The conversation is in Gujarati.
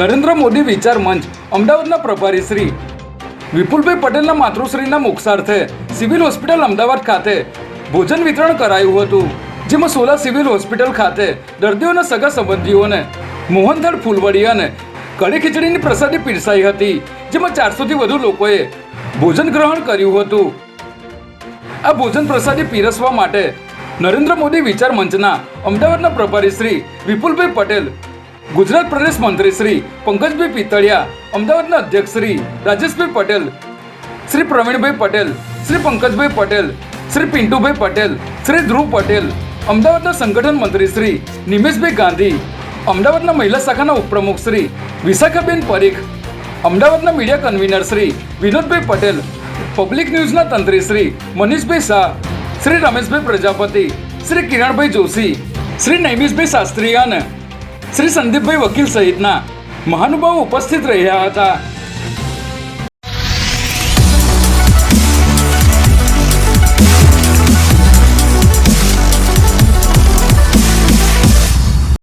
નરેન્દ્ર મોદી વિચાર મંચ, અમદાવાદના પ્રભારી શ્રી. વિપુલભાઈ પટેલના માતૃશ્રીના મોક્ષાર્થે સિવિલ હોસ્પિટલ અમદાવાદ ખાતે ભોજન વિતરણ કરાયું હતું, જેમાં સોલા સિવિલ હોસ્પિટલ ખાતે દર્દીઓના સગા સંબંધીઓને મોહનથળ ફૂલવડી અને કઢી ખીચડીની પ્રસાદી પીરસાઈ હતી, જેમાં ચારસોથી વધુ લોકોએ ભોજન ગ્રહણ કર્યું હતું. આ ભોજન પ્રસાદી પીરસવા માટે નરેન્દ્ર મોદી વિચાર મંચના અમદાવાદના પ્રભારી શ્રી વિપુલભાઈ પટેલ, ગુજરાત પ્રદેશ મંત્રી શ્રી પંકજભાઈ પિતળિયા અમદાવાદના અધ્યક્ષ શ્રી રાજેશભાઈ પટેલ, શ્રી પ્રવીણભાઈ પટેલ, શ્રી પંકજભાઈ પટેલ, શ્રી પિન્ટુભાઈ પટેલ, શ્રી ધ્રુવ પટેલ, અમદાવાદના સંગઠન મંત્રી શ્રી નિમેશભાઈ ગાંધી, અમદાવાદના મહિલા શાખાના ઉપપ્રમુખ શ્રી વિશાખાબેન પરીખ, અમદાવાદના media convener Shri Vinodbhai Patel, public ન્યૂઝના તંત્રી શ્રી મનીષભાઈ શાહ શ્રી રમેશભાઈ પ્રજાપતિ, શ્રી કિરણભાઈ જોશી, શ્રી નૈમિષભાઈ શાસ્ત્રી અને શ્રી સંદીપભાઈ વકીલ સહિતના મહાનુભાવો ઉપસ્થિત રહ્યા હતા.